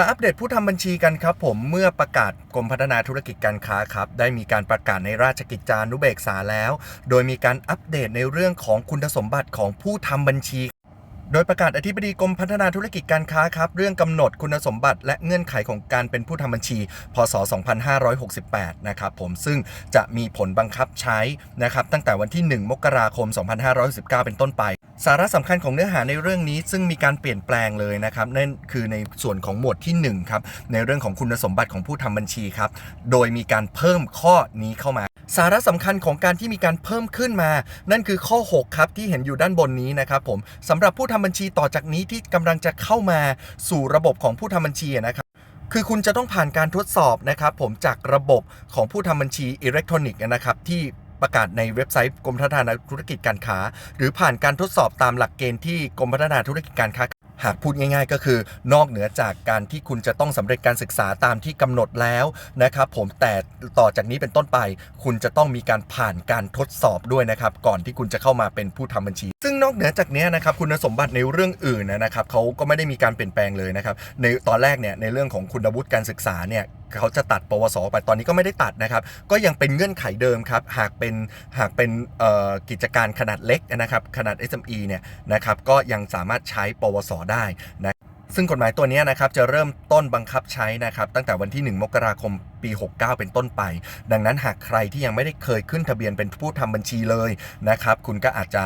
มาอัปเดตผู้ทำบัญชีกันครับผมเมื่อประกาศกรมพัฒนาธุรกิจการค้าครับ ได้มีการประกาศในราชกิจจานุเบกษาแล้ว โดยมีการอัปเดตในเรื่องของคุณสมบัติของผู้ทำบัญชี โดยประกาศอธิบดีกรมพัฒนาธุรกิจการค้าครับ เรื่องกำหนดคุณสมบัติและเงื่อนไขของการเป็นผู้ทำบัญชี พศ 2568 นะครับผมซึ่งจะมีผลบังคับใช้นะครับตั้งแต่วันที่ 1 มกราคม 2519 เป็นต้นไป สาระสำคัญของเนื้อหาในเรื่องนี้ซึ่งมีการเปลี่ยนแปลงเลยนะครับนั่นคือในส่วนของหมวดที่1ครับในเรื่องของคุณสมบัติของผู้ทำบัญชีครับโดยมีการเพิ่มข้อนี้เข้ามา สาระสำคัญของการที่มีการเพิ่มขึ้นมา นั่นคือข้อ6ครับที่เห็นอยู่ด้านบนนี้นะครับผมสำหรับผู้ทำบัญชีต่อจากนี้ที่กำลังจะเข้ามาสู่ระบบของผู้ทำบัญชีนะครับคือคุณจะต้องผ่านการทดสอบนะครับผมจากระบบของผู้ทำบัญชีอิเล็กทรอนิกส์นะครับที่ ประกาศในเว็บไซต์กรมพัฒนาธุรกิจการค้า หรือผ่านการทดสอบตามหลักเกณฑ์ที่กรมพัฒนาธุรกิจการค้าหากพูดง่ายๆ ก็คือนอกเหนือจากการที่คุณจะต้องสำเร็จการศึกษาตามที่กำหนดแล้วนะครับผมแต่ต่อจากนี้เป็นต้นไป คุณจะต้องมีการผ่านการทดสอบด้วยนะครับ ก่อนที่คุณจะเข้ามาเป็นผู้ทำบัญชี ซึ่งนอกเหนือจากนี้นะครับคุณสมบัติในเรื่องอื่นนะครับเขาก็ไม่ได้มีการเปลี่ยนแปลงเลยนะครับในตอนแรกเนี่ยในเรื่องของคุณวุฒิการศึกษาเนี่ย เขาจะตัดปวสไปตอนนี้ก็ไม่ได้ตัดนะครับ ก็ยังเป็นเงื่อนไขเดิมครับ หากเป็นหากเป็นกิจการขนาดเล็กนะครับ ขนาด SME เนี่ยนะครับ ก็ยังสามารถใช้ปวสได้นะซึ่งกฎหมายตัวนี้นะครับจะเริ่มต้นบังคับใช้นะครับตั้งแต่วันที่ 1 มกราคมปี 69 เป็นต้นไป ดังนั้นหากใครที่ยังไม่ได้เคยขึ้นทะเบียนเป็นผู้ทำบัญชีเลยนะครับ คุณก็อาจจะ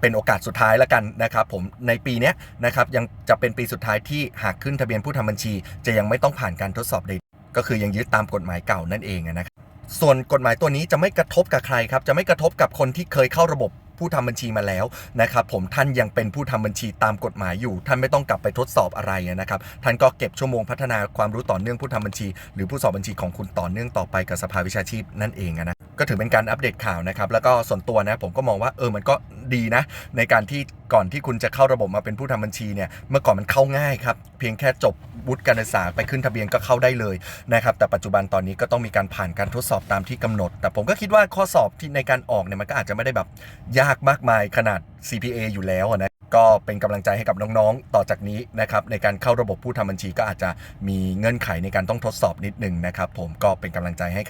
เป็นโอกาสสุดท้ายแล้วกันนะครับผมในปีนี้นะครับยังจะเป็นปีสุดท้ายที่หากขึ้นทะเบียนผู้ทำบัญชี จะยังไม่ต้องผ่านการทดสอบใด ก็คือยังยึดตามกฎหมายเก่านั่นเองนะครับส่วนกฎหมายตัวนี้จะไม่กระทบกับใครครับ จะไม่กระทบกับคนที่เคยเข้าระบบผู้ทำบัญชีมาแล้วนะครับ ผมท่านยังเป็นผู้ทำบัญชีตามกฎหมายอยู่ ท่านไม่ต้องกลับไปทดสอบอะไรนะครับ ท่านก็เก็บชั่วโมงพัฒนาความรู้ต่อเนื่องผู้ทำบัญชี หรือผู้สอบบัญชีของคุณต่อเนื่องต่อไปกับสภาวิชาชีพนั่นเองนะ ก็ถือเป็นการอัปเดตข่าวนะครับ แล้วก็ส่วนตัวนะผมก็มองว่าเออมันก็ดีนะ ในการที่ก่อนที่คุณจะเข้าระบบมาเป็นผู้ทำบัญชีเนี่ยเมื่อก่อนมันเข้าง่ายครับ เพียงแค่จบวุฒิการศึกษาไปขึ้นทะเบียนก็เข้าได้เลยนะครับ แต่ปัจจุบันตอนนี้ก็ต้องมีการผ่านการทดสอบตามที่กำหนด แต่ผมก็คิดว่าข้อสอบที่ในการออกเนี่ยมันก็อาจจะไม่ได้แบบยากมากมายขนาด CPA อยู่แล้วนะก็เป็นกำลังใจให้กับน้องๆ ต่อจากนี้นะครับในการเข้าระบบผู้ทำบัญชีก็อาจจะมีเงื่อนไขในการต้องทดสอบนิดนึงนะครับผมก็เป็นกำลังใจให้ครับ